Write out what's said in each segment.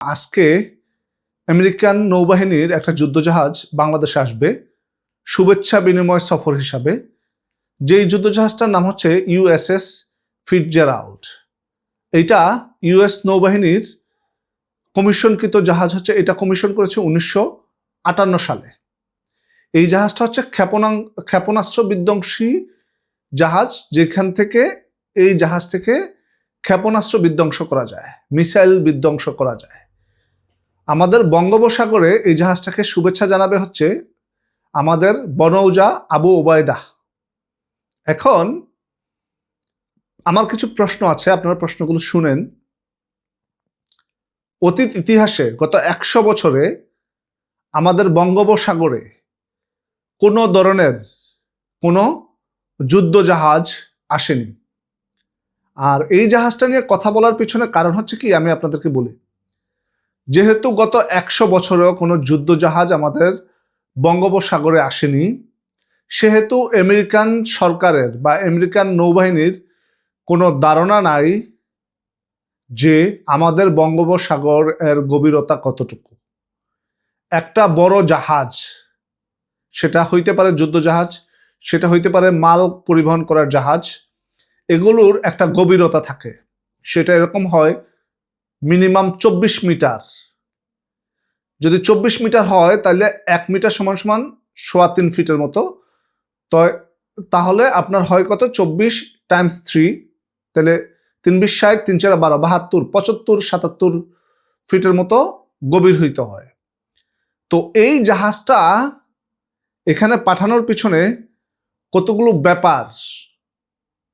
আজকে আমেরিকান নৌবাহিনীর একটা যুদ্ধজাহাজ বাংলাদেশে আসবে, শুভেচ্ছা বিনিময় সফর হিসাবে। যেই যুদ্ধজাহাজটার নাম হচ্ছে ইউএসএস ফিটজেরাল্ড। এইটা ইউএস নৌবাহিনীর কমিশনকৃত জাহাজ হচ্ছে, এটা কমিশন করেছে উনিশশো আটান্ন সালে। এই জাহাজটা হচ্ছে ক্ষেপণাং, ক্ষেপণাস্ত্র বিধ্বংসী জাহাজ, যেখান থেকে এই জাহাজ থেকে ক্ষেপণাস্ত্র বিধ্বংস করা যায়, মিসাইল বিধ্বংস করা যায়। আমাদের বঙ্গোপসাগরে এই জাহাজটাকে শুভেচ্ছা জানাবে হচ্ছে আমাদের বনৌজা আবু ওবায়দা। এখন আমার কিছু প্রশ্ন আছে, আপনারা প্রশ্নগুলো শুনেন। অতীত ইতিহাসে গত একশো বছরে আমাদের বঙ্গোপসাগরে কোনো ধরনের কোনো যুদ্ধ জাহাজ আসেনি। আর এই জাহাজটা নিয়ে কথা বলার পিছনে কারণ হচ্ছে কি আমি আপনাদেরকে বলি। যেহেতু গত একশো বছরেও কোনো যুদ্ধ জাহাজ আমাদের বঙ্গোপসাগরে আসেনি, সেহেতু আমেরিকান সরকারের বা আমেরিকান নৌবাহিনীর কোনো ধারণা নাই যে আমাদের বঙ্গোপসাগর এর গভীরতা কতটুকু। একটা বড় জাহাজ, সেটা হইতে পারে যুদ্ধ জাহাজ সেটা হইতে পারে মাল পরিবহন করার জাহাজ, এগুলোর একটা গভীরতা থাকে। সেটা এরকম হয় মিনিমাম চব্বিশ মিটার। যদি চব্বিশ মিটার হয়, তাহলে এক মিটার সমান সমান সোয়া তিন ফিটের মতো। তো তাহলে আপনার হয় কত? চব্বিশ টাইমস থ্রি তাহলে তিন বিশ ষাট, তিন চার বারো, বাহাত্তর, পঁচাত্তর, সাতাত্তর ফিটের মতো গভীর হইতে হয়। তো এই জাহাজটা এখানে পাঠানোর পিছনে কতগুলো ব্যাপার?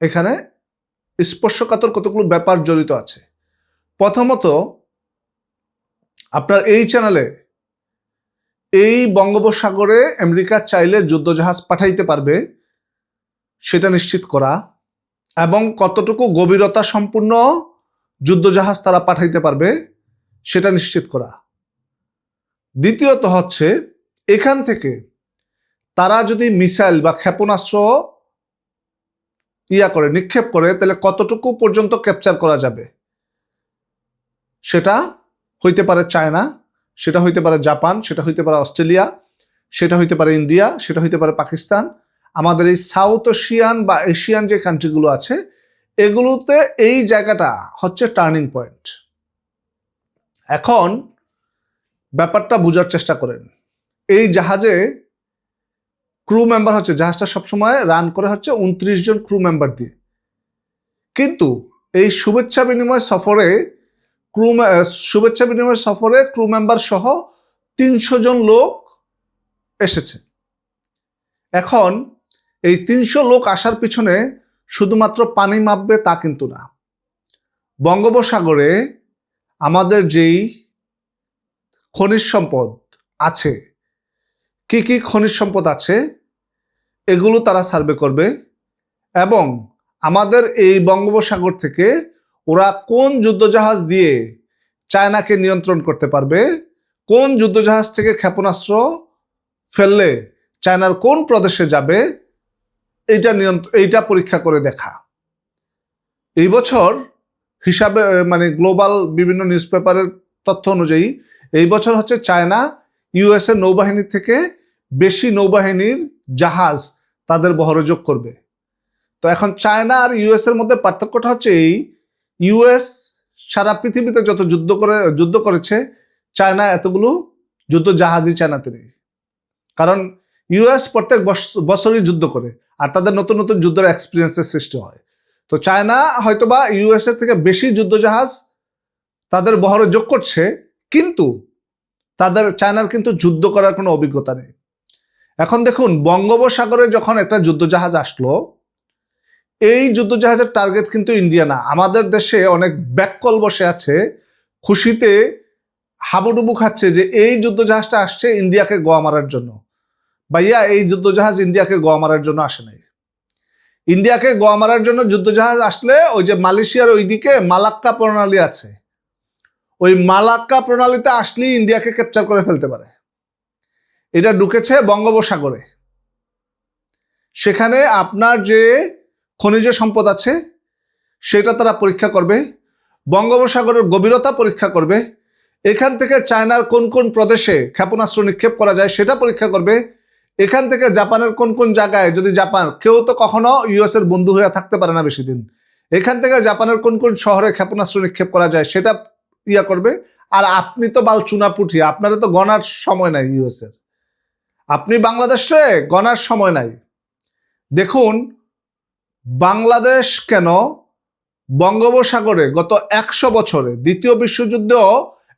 এখানে স্পর্শকাতর কতগুলো ব্যাপার জড়িত আছে? প্রথমত, আপনার এই চ্যানেলে এই বঙ্গোপসাগরে আমেরিকা চাইলে যুদ্ধজাহাজ পাঠাইতে পারবে, সেটা নিশ্চিত করা এবং কতটুকু গভীরতা সম্পূর্ণ যুদ্ধজাহাজ তারা পাঠাইতে পারবে, সেটা নিশ্চিত করা। দ্বিতীয়ত হচ্ছে, এখান থেকে তারা যদি মিসাইল বা ক্ষেপণাস্ত্র ইয়া করে, নিক্ষেপ করে, তাহলে কতটুকু পর্যন্ত ক্যাপচার করা যাবে? সেটা হইতে পারে চায়না, সেটা হইতে পারে জাপান, সেটা হইতে পারে অস্ট্রেলিয়া, সেটা হইতে পারে ইন্ডিয়া, সেটা হইতে পারে পাকিস্তান। আমাদের এই সাউথ এশিয়ান বা এশিয়ান যে কান্ট্রিগুলো আছে, এগুলোতে এই জায়গাটা হচ্ছে টার্নিং পয়েন্ট এখন ব্যাপারটা বোঝার চেষ্টা করেন। এই জাহাজে ক্রু মেম্বার হচ্ছে, জাহাজটা সবসময় রান করে হচ্ছে উনত্রিশ জন ক্রু মেম্বার দিয়ে। কিন্তু এই শুভেচ্ছা বিনিময় সফরে ক্রু শুভেচ্ছা বিনিময় সফরে ক্রু মেম্বার সহ তিনশো জন লোক এসেছে। এখন এই তিনশো লোক আসার পিছনে শুধুমাত্র পানি মাপবে তা কিন্তু না। বঙ্গোপসাগরে আমাদের যেই খনিজ সম্পদ আছে, কি কি খনিজ সম্পদ আছে, এগুলো তারা সার্ভে করবে এবং আমাদের এই বঙ্গোপসাগর থেকে ওরা কোন যুদ্ধজাহাজ দিয়ে চায়নাকে নিয়ন্ত্রণ করতে পারবে? কোন যুদ্ধজাহাজ থেকে ক্ষেপণাস্ত্র ফেললে চায়নার কোন প্রদেশে যাবে? এইটা নিয়ন্ত্রণ এইটা পরীক্ষা করে দেখা। এই বছর হিসাবে মানে গ্লোবাল বিভিন্ন নিউজ পেপারের তথ্য অনুযায়ী, এই বছর হচ্ছে চায়না ইউএসএ নৌবাহিনীর থেকে বেশি নৌবাহিনীর জাহাজ তাদের বহরে যোগ করবে। তো এখন চায়না আর ইউএস এর মধ্যে পার্থক্যটা হচ্ছে এই ইউএস সারা পৃথিবীতে যত যুদ্ধ করে, যুদ্ধ করেছে, চায়না এতগুলো যুদ্ধ জাহাজই চায়নাতে নেই। কারণ ইউএস প্রত্যেক বছরই যুদ্ধ করে, আর তাদের নতুন নতুন যুদ্ধের এক্সপিরিয়েন্সের সৃষ্টি হয়। তো চায়না হয়তোবা ইউএস এর থেকে বেশি যুদ্ধ জাহাজ তাদের বহরে যোগ করছে, কিন্তু তাদের, চায়নার কিন্তু যুদ্ধ করার কোনো অভিজ্ঞতা নেই। এখন দেখুন, বঙ্গোপসাগরে যখন একটা যুদ্ধজাহাজ আসলো এই যুদ্ধজাহাজের টার্গেট কিন্তু ইন্ডিয়া না। আমাদের দেশে অনেক ব্যাককল বসে আছে, খুশিতে হাবুডুবু খাচ্ছে যে এই যুদ্ধজাহাজটা আসছে ইন্ডিয়াকে গোয়া মারার জন্য। ভাইয়া, এই যুদ্ধজাহাজ ইন্ডিয়াকে গোয়া মারার জন্য আসে নাই। ইন্ডিয়াকে গোয়া মারার জন্য যুদ্ধজাহাজ আসলে ওই যে মালয়েশিয়ার ওইদিকে মালাক্কা প্রণালী আছে। ওই মালাক্কা প্রণালীতে আসলেই ইন্ডিয়াকে ক্যাপচার করে ফেলতে পারে। এটা ঢুকেছে বঙ্গোপসাগরে। সেখানে আপনার যে খনিজ সম্পদ আছে, সেটা তারা পরীক্ষা করবে, বঙ্গোপসাগরের গভীরতা পরীক্ষা করবে, এখান থেকে চায়নার কোন কোন প্রদেশে ক্ষেপণাস্ত্র নিক্ষেপ করা যায় সেটা পরীক্ষা করবে, এখান থেকে জাপানের কোন কোন জায়গায়, যদি জাপান, কেউ তো কখনো ইউএস এর বন্ধু হয়ে থাকতে পারে না বেশি দিন, এখান থেকে জাপানের কোন কোন শহরে ক্ষেপণাস্ত্র নিক্ষেপ করা যায় সেটা ইয়া করবে, আর আপনি তো বাল চুনাপুঠি, আপনারা তো গণার সময় নাই ইউএস এর, আপনি বাংলাদেশে গণার সময় নাই, দেখুন বাংলাদেশ কেন বঙ্গোপসাগরে গত একশো বছরে দ্বিতীয় বিশ্বযুদ্ধেও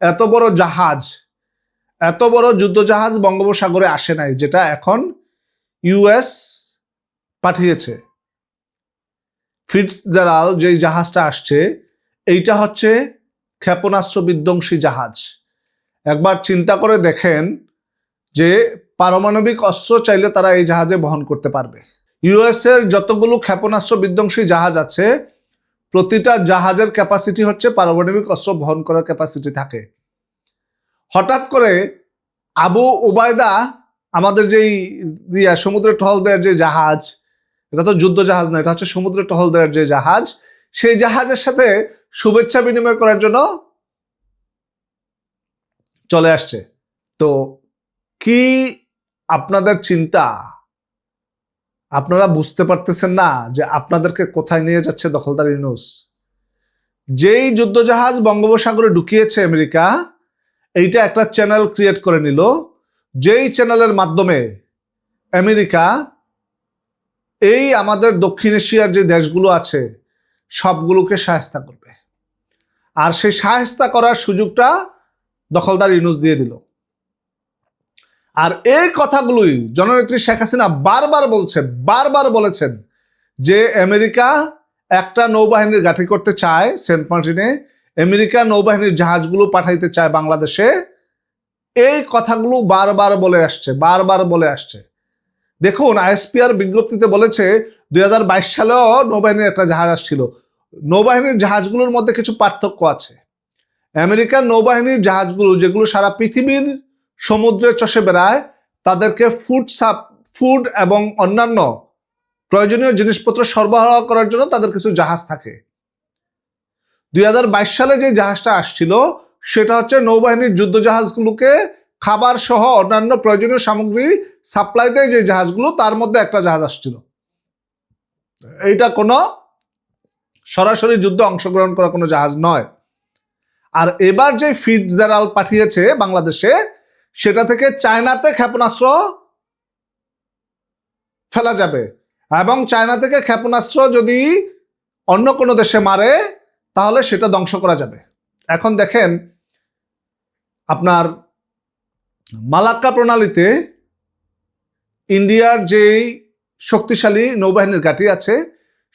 এত বড় জাহাজ, এত বড় যুদ্ধজাহাজ বঙ্গোপসাগরে আসে নাই, যেটা এখন ইউএস পাঠিয়েছে। ফিটসজারাল যেই জাহাজটা আসছে, এইটা হচ্ছে ক্ষেপণাস্ত্র বিধ্বংসী জাহাজ। একবার চিন্তা করে দেখেন যে পারমাণবিক অস্ত্র চাইলে তারা এই জাহাজে বহন করতে পারবে। ইউএস এর যতগুলো ক্ষেপণাস্ত্র বিধ্বংসী জাহাজ আছে, প্রতিটা জাহাজের ক্যাপাসিটি হচ্ছে পারমাণবিক অস্ত্র বহন করার ক্যাপাসিটি থাকে। হঠাৎ করে আবু ওবায়দা আমাদের যেই সমুদ্রে টহল দেওয়ার যে জাহাজ, এটা তো যুদ্ধ জাহাজ না, এটা হচ্ছে সমুদ্রে টহল দেওয়ার যে জাহাজ, সেই জাহাজের সাথে শুভেচ্ছা বিনিময় করার জন্য চলে আসছে। তো কি আপনাদের চিন্তা? আপনারা বুঝতে পারতেছেন না যে আপনাদেরকে কোথায় নিয়ে যাচ্ছে দখলদার ইউনুস? যেই যুদ্ধজাহাজ বঙ্গোপসাগরে ঢুকিয়েছে আমেরিকা, এইটা একটা চ্যানেল ক্রিয়েট করে নিল, যেই চ্যানেলের মাধ্যমে আমেরিকা এই আমাদের দক্ষিণ এশিয়ার যে দেশগুলো আছে, সবগুলোকে সাহেস্তা করবে। আর সেই সাহেস্তা করার সুযোগটা দখলদার ইউনুস দিয়ে দিল। আর এই কথাগুলোই জননেত্রী শেখ হাসিনা বারবার বলছে, বারবার বলেছেন যে আমেরিকা একটা নৌবাহিনীর গাঠি করতে চায় সেন্ট মার্টিনে, আমেরিকা নৌবাহিনীর জাহাজগুলো পাঠাইতে চায় বাংলাদেশে। এই কথাগুলো বারবার বলে আসছে, বারবার বলে আসছে। দেখুন, আইএসপিআর বিজ্ঞপ্তিতে বলেছে, দুই হাজার বাইশ সালেও নৌবাহিনীর একটা জাহাজ আসছিল। নৌবাহিনীর জাহাজগুলোর মধ্যে কিছু পার্থক্য আছে। আমেরিকার নৌবাহিনীর জাহাজগুলো, যেগুলো সারা পৃথিবীর সমুদ্রে চষে বেড়ায়, তাদেরকে ফুড সাপ ফুড এবং অন্যান্য প্রয়োজনীয় জিনিসপত্র সরবরাহ করার জন্য তাদের কিছু জাহাজ থাকে। দু হাজার বাইশ সালে যে জাহাজটা আসছিল, সেটা হচ্ছে নৌবাহিনীর যুদ্ধ জাহাজগুলোকে খাবার সহ অন্যান্য প্রয়োজনীয় সামগ্রী সাপ্লাই দেয় যে জাহাজগুলো, তার মধ্যে একটা জাহাজ আসছিল। এইটা কোনো সরাসরি যুদ্ধে অংশগ্রহণ করা কোনো জাহাজ নয়। আর এবার যে ফিটজারাল পাঠিয়েছে বাংলাদেশে সেটা থেকে চায়নাতে ক্ষেপণাস্ত্র ফেলা যাবে। এবং চায়না থেকে ক্ষেপণাস্ত্র যদি অন্য কোনো দেশে মারে, তাহলে সেটা ধ্বংস করা যাবে। এখন দেখেন, আপনার মালাক্কা প্রণালীতে ইন্ডিয়ার যেই শক্তিশালী নৌবাহিনীর ঘাঁটি আছে,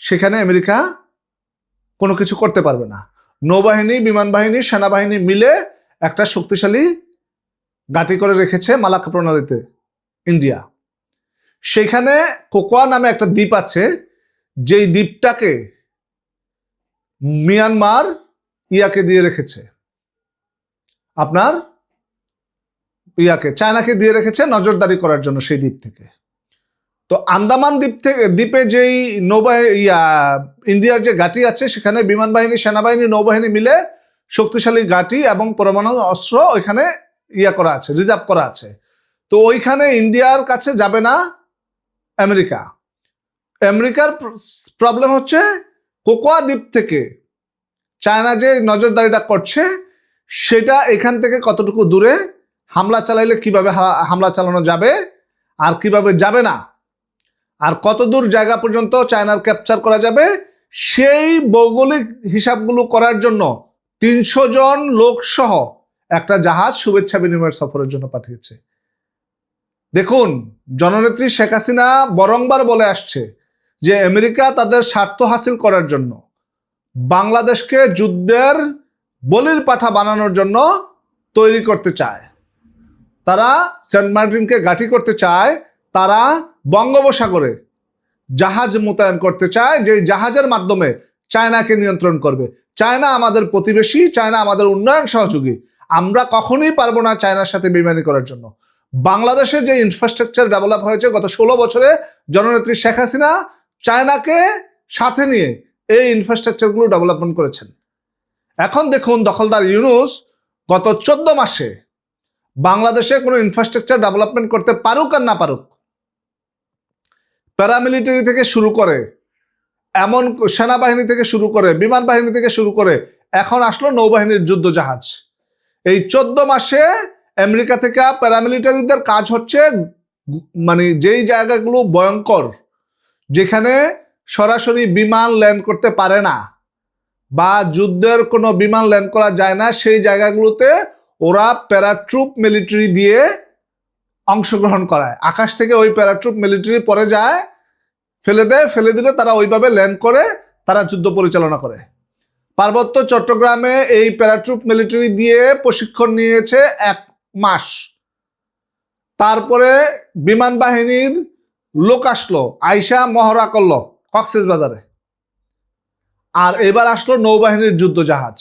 সেখানে আমেরিকা কোনো কিছু করতে পারবে না। নৌবাহিনী, বিমান বাহিনী, সেনাবাহিনী মিলে একটা শক্তিশালী ঘাঁটি করে রেখেছে মালাক্কা প্রণালীতে, ইন্ডিয়া। সেখানে কোকোয়া নামে একটা দ্বীপ আছে, যেই দ্বীপটাকে মিয়ানমার ইয়াকে দিয়ে রেখেছে। আপনার ইয়াকে, চায়নাকে দিয়ে রেখেছে নজরদারি করার জন্য সেই দ্বীপ থেকে। তো আন্দামান দ্বীপ থেকে, দ্বীপে যেই নৌবাহিনী ইয়া, ইন্ডিয়ার যে ঘাঁটি আছে, সেখানে বিমান বাহিনী, সেনাবাহিনী, নৌবাহিনী মিলে শক্তিশালী ঘাঁটি এবং পরমাণু অস্ত্র ওইখানে ইয়া করা আছে রিজার্ভ করা আছে। তো ওইখানে ইন্ডিয়ার কাছে যাবে না আমেরিকা। আমেরিকার প্রবলেম হচ্ছে কোকোয়া দ্বীপ থেকে চায়না যে নজরদারিটা করছে, সেটা এখান থেকে কতটুকু দূরে, হামলা চালাইলে কীভাবে হামলা চালানো যাবে, আর কীভাবে যাবে না, আর কত দূর জায়গা পর্যন্ত চায়নার ক্যাপচার করা যাবে, সেই ভৌগোলিক হিসাবগুলো করার জন্য তিনশো জন লোক সহ একটা জাহাজ শুভেচ্ছা বিনিময়ের সফরের জন্য পাঠিয়েছে। দেখুন, জননেত্রী শেখ হাসিনা বরংবার বলে আসছে যে আমেরিকা তাদের স্বার্থ হাসিল করার জন্য, বাংলাদেশকে যুদ্ধের বলির পাঠা বানানোর জন্য তৈরি করতে চায়। তারা সেন্ট মার্টিনকে গাঠি করতে চায়, তারা বঙ্গোপসাগরে জাহাজ মোতায়েন করতে চায় যে জাহাজের মাধ্যমে চায়নাকে নিয়ন্ত্রণ করবে। চায়না আমাদের প্রতিবেশী, চায়না আমাদের উন্নয়ন সহযোগী। আমরা কখনোই পারব না চায়নার সাথে বেমানি করার জন্য। বাংলাদেশে যে ইনফ্রাস্ট্রাকচার ডেভেলপ হয়েছে গত ষোলো বছরে, জননেত্রী শেখ হাসিনা চায়নাকে সাথে নিয়ে এই ইনফ্রাস্ট্রাকচারগুলো ডেভেলপমেন্ট করেছেন। এখন দেখুন দখলদার ইউনুস গত চোদ্দ মাসে বাংলাদেশে কোনো ইনফ্রাস্ট্রাকচার ডেভেলপমেন্ট করতে পারুক আর না পারুক প্যারামিলিটারি থেকে শুরু করে, এমন সেনাবাহিনী থেকে শুরু করে, বিমান বাহিনী থেকে শুরু করে, এখন আসলো নৌবাহিনীর যুদ্ধ জাহাজ এই চোদ্দ মাসে আমেরিকা থেকে প্যারামিলিটারিদের কাজ হচ্ছে মানে যেই জায়গাগুলো ভয়ঙ্কর, যেখানে সরাসরি বিমান ল্যান্ড করতে পারে না বা যুদ্ধের কোনো বিমান ল্যান্ড করা যায় না, সেই জায়গাগুলোতে ওরা প্যারাট্রুপ মিলিটারি দিয়ে অংশগ্রহণ করায়। আকাশ থেকে ওই প্যারাট্রুপ মিলিটারি পরে যায়, ফেলে দেয়, ফেলে দিলে তারা ওইভাবে ল্যান্ড করে, তারা যুদ্ধ পরিচালনা করে। পার্বত্য চট্টগ্রামে এই প্যারাট্রুপ মিলিটারি দিয়ে প্রশিক্ষণ নিয়েছে এক মাস। তারপরে বিমান বাহিনীর লোক আসলো, আইসা মহড়া করল কক্সেস বাজারে। আর এবার আসলো নৌবাহিনীর যুদ্ধ জাহাজ।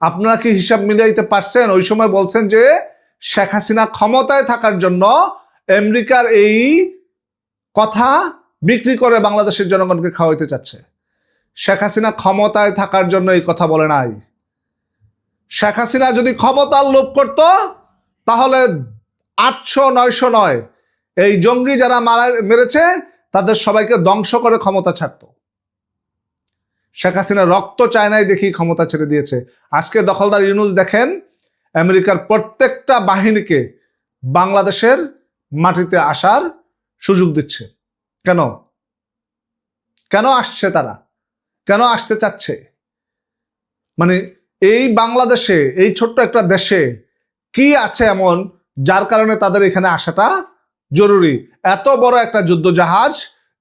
আপনারা কি হিসাব মিলাইতে পারছেন? ওই সময় বলছেন যে শেখ হাসিনা ক্ষমতায় থাকার জন্য আমেরিকার এই কথা বিক্রি করে বাংলাদেশের জনগণকে খাওয়াইতে চাচ্ছে। শেখ হাসিনা ক্ষমতায় থাকার জন্য এই কথা বলে নাই। শেখ হাসিনা যদি ক্ষমতার লোভ করত, তাহলে আটশো, নয়শো নয় এই জঙ্গি যারা মারা, মেরেছে, তাদের সবাইকে ধ্বংস করে ক্ষমতা ছাড়ত। শেখ হাসিনা রক্ত চায়নায় দেখি ক্ষমতা ছেড়ে দিয়েছে। আজকে দখলদার ইউনুস দেখেন, আমেরিকার প্রত্যেকটা বাহিনীকে বাংলাদেশের মাটিতে আসার সুযোগ দিচ্ছে। কেন? কেন আসছে তারা? কেন আসতে চাচ্ছে? মানে এই বাংলাদেশে, এই ছোট্ট একটা দেশে কি আছে এমন যার কারণে তাদের এখানে আসাটা জরুরি? এত বড় একটা যুদ্ধ জাহাজ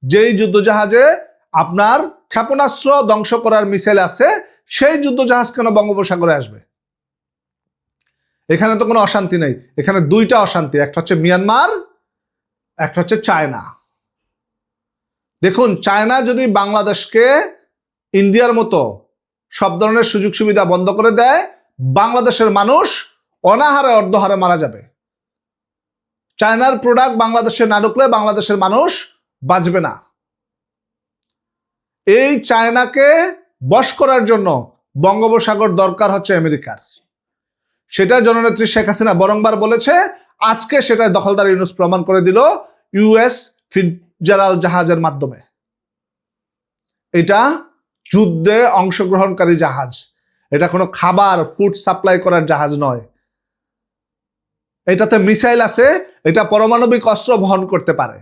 যেই যুদ্ধ জাহাজে আপনার ক্ষেপণাস্ত্র ধ্বংস করার মিসাইল আছে, সেই যুদ্ধ জাহাজ কেন বঙ্গোপসাগরে আসবে? এখানে তো কোনো অশান্তি নেই। এখানে দুইটা অশান্তি, একটা হচ্ছে মিয়ানমার, একটা হচ্ছে চায়না। দেখুন, চায়না যদি বাংলাদেশকে ইন্ডিয়ার মতো সব ধরনের সুযোগ সুবিধা বন্ধ করে দেয়, বাংলাদেশের মানুষ অনাহারে অর্ধহারে মারা যাবে। চায়নার প্রোডাক্ট বাংলাদেশে না ঢুকলে বাংলাদেশের মানুষ বাঁচবে না। এই চায়নাকে বশ করার জন্য বঙ্গোপসাগর দরকার হচ্ছে আমেরিকার। সেটা জননেত্রী শেখ হাসিনা বরংবার বলেছে, আজকে সেটা দখলদার ইউনুস প্রমাণ করে দিল ইউএস ফিডজারাল জাহাজের মাধ্যমে। এটা যুদ্ধে অংশগ্রহণকারী জাহাজ। এটা কোনো খাবার ফুড সাপ্লাই করার জাহাজ নয়। এটাতে মিসাইল আছে, এটা পারমাণবিক অস্ত্র বহন করতে পারে।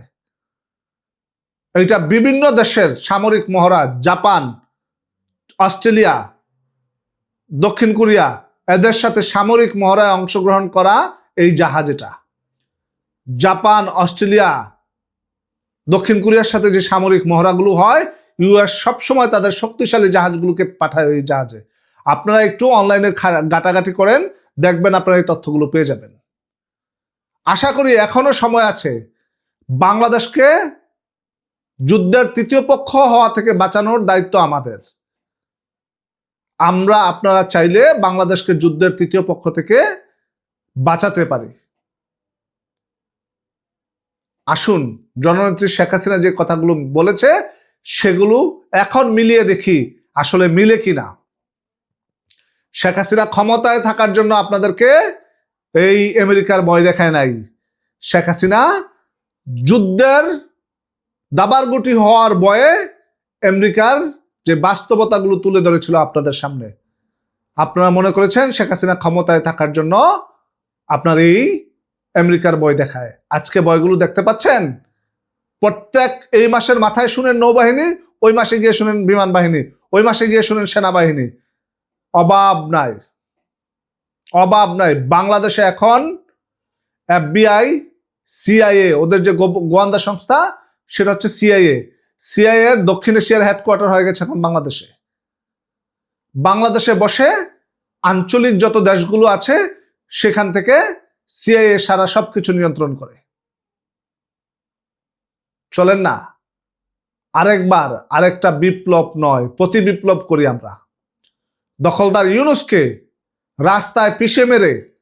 এটা বিভিন্ন দেশের সামরিক মহড়া, জাপান, অস্ট্রেলিয়া, দক্ষিণ কোরিয়া, এদের সাথে সামরিক মহড়ায় অংশগ্রহণ করা এই জাহাজ এটা। জাপান, অস্ট্রেলিয়া, দক্ষিণ কোরিয়ার সাথে যে সামরিক মহড়াগুলো হয় ইউএস সবসময় তাদের শক্তিশালী জাহাজগুলোকে পাঠায় ওই জাহাজে। আপনারা একটু অনলাইনে গাটাগাটি করেন, দেখবেন আপনারা এই তথ্যগুলো পেয়ে যাবেন। আশা করি এখনও সময় আছে। বাংলাদেশকে যুদ্ধের তৃতীয় পক্ষ হওয়া থেকে বাঁচানোর দায়িত্ব আমাদের। আমরা আপনারা চাইলে বাংলাদেশকে যুদ্ধের তৃতীয় পক্ষ থেকে বাঁচাতে পারি। আসুন, জননেত্রী শেখ হাসিনা যে কথাগুলো বলেছে সেগুলো এখন মিলিয়ে দেখি আসলে মিলে কিনা। শেখ হাসিনা ক্ষমতায় থাকার জন্য আপনাদেরকে এই আমেরিকার ভয় দেখায় নাই। শেখ হাসিনা যুদ্ধের দাবারগুটি হওয়ার বয়ে আমেরিকার যে বাস্তবতাগুলো তুলে ধরেছিল আপনাদের সামনে। আপনারা মনে করেছেন শেখ হাসিনা ক্ষমতায় থাকার জন্য আপনার এই আমেরিকার বই দেখায়। আজকে বইগুলো দেখতে পাচ্ছেন? প্রত্যেক এই মাসের মাথায় শুনেন নৌবাহিনী, ওই মাসে গিয়ে শুনেন বিমান বাহিনী, ওই মাসে গিয়ে শুনেন সেনাবাহিনী। অভাব নাই। অভাব নাই। বাংলাদেশে এখন এফবিআই, সিআইএ, ওদের যে গোয়েন্দা সংস্থা, সেটা হচ্ছে সিআইএ। সিআইএ দক্ষিণ এশিয়ার হেডকোয়ার্টার হয়ে গেছে এখন বাংলাদেশে। বাংলাদেশে বসে আঞ্চলিক যত দেশগুলো আছে, সেখান থেকে সিআইএ সারা সবকিছু নিয়ন্ত্রণ করে। চলেন না। আরেকবার, আরেকটা বিপ্লব নয়, প্রতি বিপ্লব করি আমরা। দখলদার ইউনুসকে রাস্তায় পিষে মেরে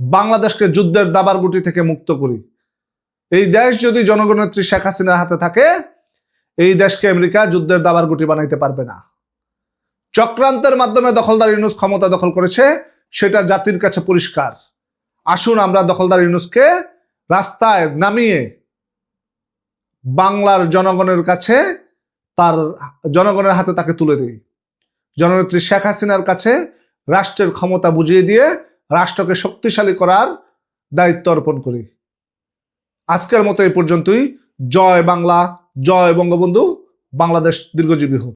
বাংলাদেশকে যুদ্ধের দাবার গুটি থেকে মুক্ত করি। এই দেশ যদি জনগণনেত্রী শেখ হাসিনার হাতে থাকে, এই দেশকে আমেরিকা যুদ্ধের দাবার গুটি বানাইতে পারবে না। চক্রান্তের মাধ্যমে দখলদার ইউনুস ক্ষমতা দখল করেছে, সেটা জাতির কাছে পরিষ্কার। আসুন আমরা দখলদার ইউনুসকে রাস্তায় নামিয়ে বাংলার জনগণের কাছে তার, জনগণের হাতে তাকে তুলে দিই। জননেত্রী শেখ হাসিনার কাছে রাষ্ট্রের ক্ষমতা বুঝিয়ে দিয়ে রাষ্ট্রকে শক্তিশালী করার দায়িত্ব অর্পণ করি। আজকের মতো এই পর্যন্তই। জয় বাংলা, জয় বঙ্গবন্ধু। বাংলাদেশ দীর্ঘজীবী হোক।